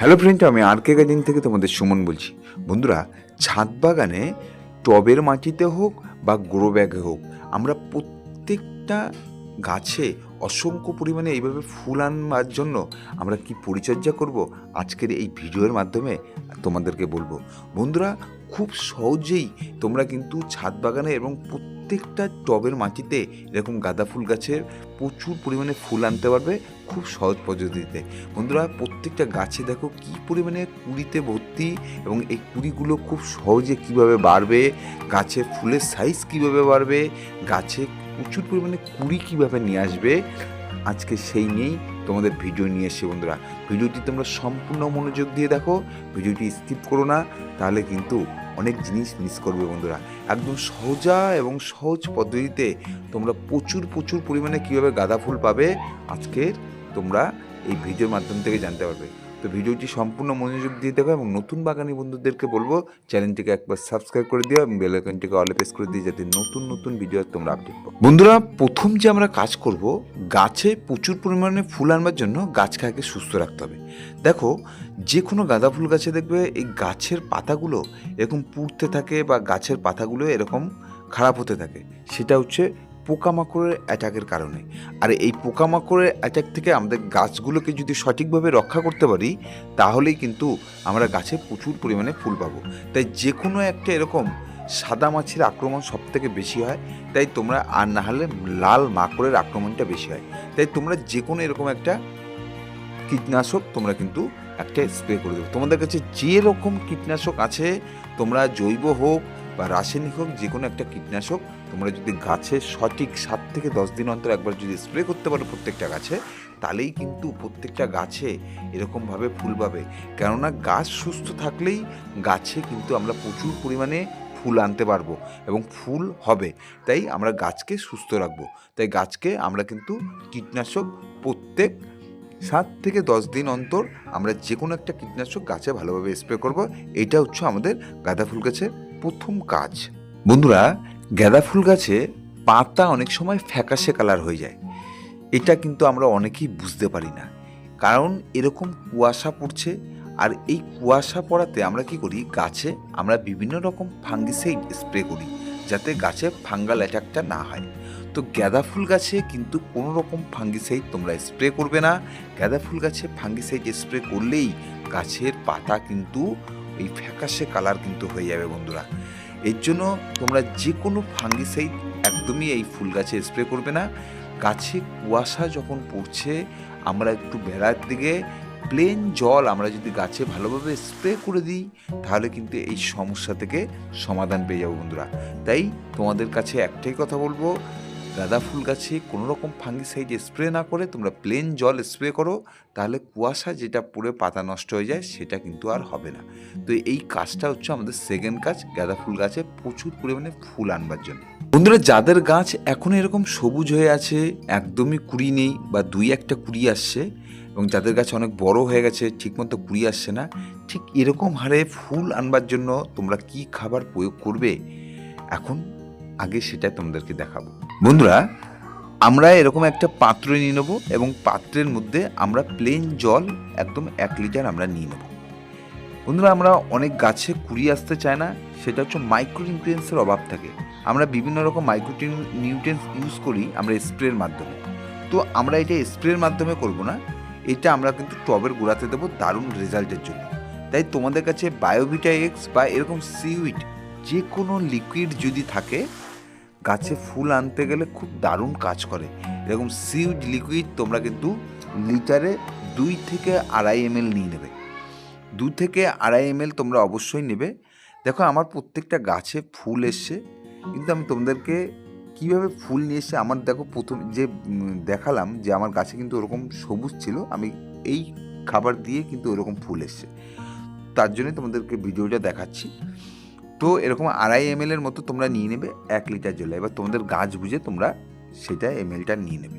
Hello friend, আমি আর কে garden থেকে তোমাদের সুমন বলছি। বন্ধুরা, ছাদ বাগানে টবের মাটিতে হোক বা গ্রো ব্যাগে হোক, আমরা প্রত্যেকটা গাছে অসংখ্য পরিমাণে এইভাবে ফুল আনবার জন্য আমরা কি পরিচর্যা করব আজকের এই ভিডিওর মাধ্যমে তোমাদেরকে বলব। বন্ধুরা, খুব সহজেই তোমরা কিন্তু ছাদ বাগানে এবং প্রত্যেকটা টবের মাটিতে এরকম গাঁদা ফুল গাছের প্রচুর পরিমাণে ফুল আনতে পারবে খুব সহজ পদ্ধতিতে। বন্ধুরা, প্রত্যেকটা গাছে দেখো কি পরিমাণে কুড়িতে ভর্তি এবং এই কুড়িগুলো খুব সহজে কীভাবে বাড়বে, গাছে ফুলের সাইজ কীভাবে বাড়বে, গাছে প্রচুর পরিমাণে কুড়ি কীভাবে নিয়ে আসবে, আজকে সেই নিয়েই তোমাদের ভিডিও নিয়ে এসেছি বন্ধুরা। ভিডিওটি তোমরা সম্পূর্ণ মনোযোগ দিয়ে দেখো ভিডিওটি স্কিপ করো না, তাহলে কিন্তু অনেক জিনিস মিস করবে বন্ধুরা। একদম সহজা এবং সহজ পদ্ধতিতে তোমরা প্রচুর প্রচুর পরিমাণে কীভাবে গাঁদা ফুল পাবে, আজকের তোমরা এই ভিডিওর মাধ্যম থেকে জানতে পারবে। তো ভিডিওটি সম্পূর্ণ মনোযোগ দিয়ে দেখো এবং নতুন বাগানি বন্ধুদেরকে বলব, চ্যানেলটিকে একবার সাবস্ক্রাইব করে দিও এবং বেল আইকনটিকে অলে প্রেস করে দিও যাতে নতুন নতুন ভিডিও তোমরা আপডেট পাও। বন্ধুরা, প্রথম যে আমরা কাজ করব, গাছে প্রচুর পরিমাণে ফুল আনবার জন্য গাছকে আগে সুস্থ রাখতে হবে। দেখো যে কোনো গাঁদা ফুল গাছে দেখবে এই গাছের পাতাগুলো এরকম পুড়তে থাকে বা গাছের পাতাগুলো এরকম খারাপ হতে থাকে। সেটা হচ্ছে পোকামাকড়ের অ্যাটাকের কারণে। আর এই পোকামাকড়ের অ্যাটাক থেকে আমাদের গাছগুলোকে যদি সঠিকভাবে রক্ষা করতে পারি, তাহলেই কিন্তু আমরা গাছে প্রচুর পরিমাণে ফুল পাবো। তাই যে কোনো একটা এরকম সাদা মাছির আক্রমণ সব থেকে বেশি হয়। তাই তোমরা, আর না হলে লাল মাকড়ের আক্রমণটা বেশি হয়। তাই তোমরা যে কোনো এরকম একটা কীটনাশক তোমরা কিন্তু একটা স্প্রে করে দেবো। তোমাদের কাছে যে রকম কীটনাশক আছে, তোমরা জৈব হোক বা রাসায়নিক হোক যে কোনো একটা কীটনাশক তোমরা যদি গাছে সঠিক সাত থেকে দশ দিন অন্তর একবার যদি স্প্রে করতে পারো প্রত্যেকটা গাছে, তাহলেই কিন্তু প্রত্যেকটা গাছে এরকমভাবে ফুল পাবে। কেননা গাছ সুস্থ থাকলেই গাছে কিন্তু আমরা প্রচুর পরিমাণে ফুল আনতে পারব এবং ফুল হবে। তাই আমরা গাছকে সুস্থ রাখব। তাই গাছকে আমরা কিন্তু কীটনাশক প্রত্যেক সাত থেকে দশ দিন অন্তর আমরা যে কোনো একটা কীটনাশক গাছে ভালোভাবে স্প্রে করব। এটা হচ্ছে আমাদের গাঁদা ফুল গাছের প্রথম কাজ। বন্ধুরা গাঁদা ফুল গাছে পাতা অনেক সময় ফ্যাকাশে কালার হয়ে যায়। এটা কিন্তু আমরা অনেকেই বুঝতে পারি না। কারণ এরকম কুয়াশা পড়ছে আর এই কুয়াশা পড়াতে আমরা কি করি? গাছে আমরা বিভিন্ন রকম ফাঙ্গিসাইড স্প্রে করি যাতে গাছে ফাঙ্গাল অ্যাটাকটা না হয়। তো গাঁদা ফুল গাছে কিন্তু কোনো রকম ফাঙ্গিসাইড তোমরা স্প্রে করবে না। গাঁদা ফুল গাছে ফাঙ্গিসাইড স্প্রে করলেই গাছের পাতা কিন্তু এই ফ্যাকাশে কালার কিন্তু হয়ে যাবে বন্ধুরা। এর জন্য তোমরা যে কোনো ফাঙ্গিসাইড একদমই এই ফুল গাছে স্প্রে করবে না। গাছে কুয়াশা যখন পড়ছে, আমরা একটু বেড়ার দিকে প্লেন জল আমরা যদি গাছে ভালোভাবে স্প্রে করে দিই, তাহলে কিন্তু এই সমস্যা থেকে সমাধান পেয়ে যাব বন্ধুরা। তাই তোমাদের কাছে একটাই কথা বলব গাঁদা ফুল গাছে কোনো রকম ফাঙ্গিসাইড স্প্রে না করে তোমরা প্লেন জল স্প্রে করো, তাহলে কুয়াশা যেটা পড়ে পাতা নষ্ট হয়ে যায়, সেটা কিন্তু আর হবে না। তো এই কাজটা হচ্ছে আমাদের সেকেন্ড কাজ, গাঁদা ফুল গাছে প্রচুর পরিমাণে ফুল আনবার জন্য। বন্ধুরা, যাদের গাছ এখন এরকম সবুজ হয়ে আছে, একদমই কুড়ি নেই বা দুই একটা কুড়ি আসছে, এবং যাদের গাছ অনেক বড় হয়ে গেছে, ঠিকমতো কুড়ি আসছে না, ঠিক এরকম হারে ফুল আনবার জন্য তোমরা কি খাবার প্রয়োগ করবে? এখন আগে সেটা তোমাদেরকে দেখাবো। বন্ধুরা, আমরা এরকম একটা পাত্র নিয়ে নেব এবং পাত্রের মধ্যে আমরা প্লেন জল একদম এক লিটার আমরা নিয়ে নেব। বন্ধুরা, আমরা অনেক গাছে কুড়ি আসতে চায় না, সেটা হচ্ছে মাইক্রো নিউট্রিয়েন্টসের অভাব থাকে। আমরা বিভিন্ন রকম মাইক্রো নিউট্রিয়েন্টস ইউজ করি আমরা স্প্রের মাধ্যমে। তো আমরা এটা স্প্রের মাধ্যমে করব না, এটা আমরা কিন্তু টবের গোড়াতে দেবো দারুণ রেজাল্টের জন্য। তাই তোমাদের কাছে বায়োভিটা এক্স বা এরকম সিউইট যে কোনো লিকুইড যদি থাকে গাছে ফুল আনতে গেলে খুব দারুণ কাজ করে। এরকম সিউজ লিকুইড তোমরা কিন্তু লিটারে দুই থেকে আড়াই এম নিয়ে নেবে। দু থেকে আড়াই এম তোমরা অবশ্যই নেবে। দেখো আমার প্রত্যেকটা গাছে ফুল এসছে, কিন্তু আমি তোমাদেরকে কীভাবে ফুল নিয়ে এসে আমার দেখো প্রথম যে দেখালাম যে আমার গাছে কিন্তু ওরকম সবুজ ছিল, আমি এই খাবার দিয়ে কিন্তু ওরকম ফুল এসছে। তার জন্যই তোমাদেরকে ভিডিওটা দেখাচ্ছি। তো এরকম আড়াই এম এর মতো তোমরা নিয়ে নেবে এক লিটার জলে। এবার তোমাদের গাছ বুঝে তোমরা সেটা এম এলটা নিয়ে নেবে।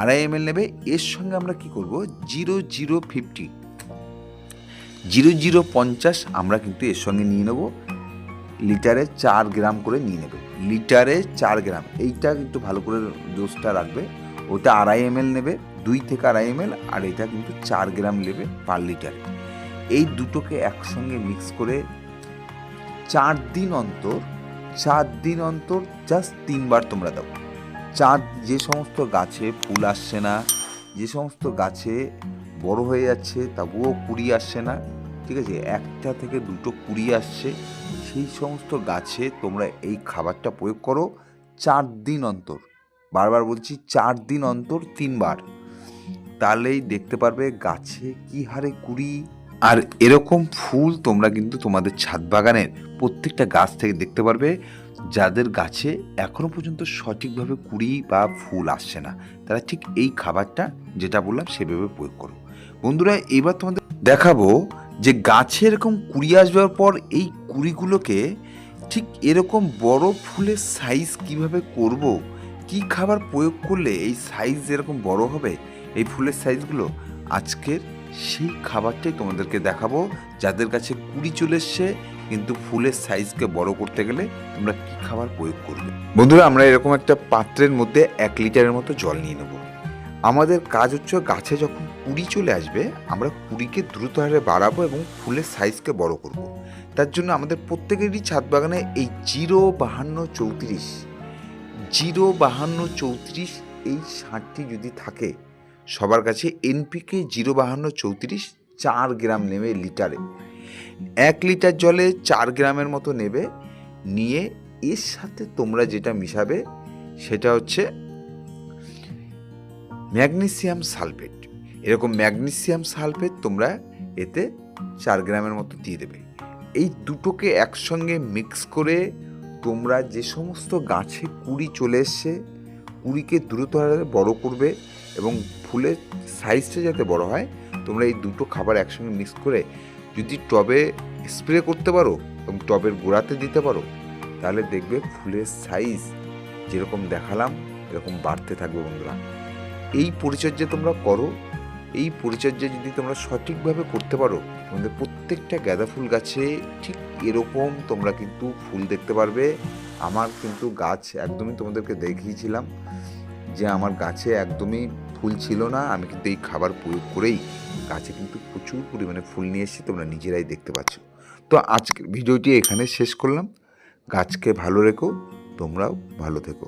আড়াই এম নেবে, এর সঙ্গে আমরা কি করব? Zero zero fifty zero zero পঞ্চাশ আমরা কিন্তু এর সঙ্গে নিয়ে নেব। লিটারে চার গ্রাম করে নিয়ে নেবে। লিটারে চার গ্রাম, এইটা একটু ভালো করে ডোজটা রাখবে। ওটা আড়াই এম নেবে, দুই থেকে আড়াই এম আর এটা কিন্তু চার গ্রাম নেবে পার লিটারে এই দুটোকে একসঙ্গে মিক্স করে চার দিন অন্তর, চার দিন অন্তর জাস্ট তিনবার তোমরা দাও। চার যে সমস্ত গাছে ফুল আসছে না, যে সমস্ত গাছে বড় হয়ে যাচ্ছে তবুও কুড়ি আসছে না, ঠিক আছে? একটা থেকে দুটো কুড়ি আসছে, সেই সমস্ত গাছে তোমরা এই খাবারটা প্রয়োগ করো চার দিন অন্তর। বারবার বলছি চার দিন অন্তর তিনবার। তাহলেই দেখতে পারবে গাছে কি হারে কুড়ি আর এরকম ফুল তোমরা কিন্তু তোমাদের ছাদ বাগানের প্রত্যেকটা গাছ থেকে দেখতে পারবে, যাদের গাছে এখনও পর্যন্ত সঠিকভাবে কুড়ি বা ফুল আসছে না। তারা ঠিক এই খাবারটা যেটা বললাম সেভাবে প্রয়োগ করো। বন্ধুরা, এবার তোমাদের দেখাবো যে গাছে এরকম কুড়ি আসবার পর এই কুড়িগুলোকে ঠিক এরকম বড় ফুলের সাইজ কীভাবে করব, কি খাবার প্রয়োগ করলে এই সাইজ এরকম বড় হবে, এই ফুলের সাইজগুলো আজকের সেই খাবারটাই তোমাদেরকে দেখাবো। যাদের কাছে কুড়ি চলে এসছে, কিন্তু ফুলের সাইজকে বড় করতে গেলে তোমরা কি খাবার প্রয়োগ করবে? বন্ধুরা, আমরা এরকম একটা পাত্রের মধ্যে এক লিটারের মতো জল নিয়ে নেব। আমাদের কাজ হচ্ছে গাছে যখন কুড়ি চলে আসবে, আমরা কুড়িকে দ্রুত হারে বাড়াবো এবং ফুলের সাইজকে বড় করব। তার জন্য আমাদের প্রত্যেকেরই ছাদ বাগানে এই জিরো বাহান্ন চৌত্রিশ, জিরো বাহান্ন চৌত্রিশ এই সারটি যদি থাকে সবার কাছে এনপিকে জিরো বাহান্ন চৌত্রিশ চার গ্রাম নেবে লিটারে। এক লিটার জলে চার গ্রামের মতো নেবে। নিয়ে এর সাথে তোমরা যেটা মিশাবে সেটা হচ্ছে ম্যাগনেসিয়াম সালফেট। এরকম ম্যাগনেসিয়াম সালফেট তোমরা এতে চার গ্রামের মতো দিয়ে দেবে। এই দুটোকে একসঙ্গে মিক্স করে তোমরা যে সমস্ত গাছে কুড়ি চলে এসছে, কুড়িকে দ্রুত বড় করবে এবং ফুলের সাইজটা যাতে বড় হয়, তোমরা এই দুটো খাবার একসঙ্গে মিক্স করে যদি টবে স্প্রে করতে পারো এবং টবের গোড়াতে দিতে পারো, তাহলে দেখবে ফুলের সাইজ যেরকম দেখালাম, এরকম বাড়তে থাকবে বন্ধুরা। এই পরিচর্যা তোমরা করো, এই পরিচর্যা যদি তোমরা সঠিকভাবে করতে পারো, তোমাদের প্রত্যেকটা গাঁদা ফুল গাছে ঠিক এরকম তোমরা কিন্তু ফুল দেখতে পারবে। আমার কিন্তু গাছ একদমই তোমাদেরকে দেখিয়েছিলাম যে আমার গাছে একদমই ফুল ছিল না, আমি কিন্তু এই খাবার প্রয়োগ করেই গাছে কিন্তু প্রচুর পরিমাণে ফুল নিয়ে এসেছি, তোমরা নিজেরাই দেখতে পাচ্ছ। তো আজকের ভিডিওটি এখানে শেষ করলাম। গাছকে ভালো রেখো, তোমরাও ভালো থেকো।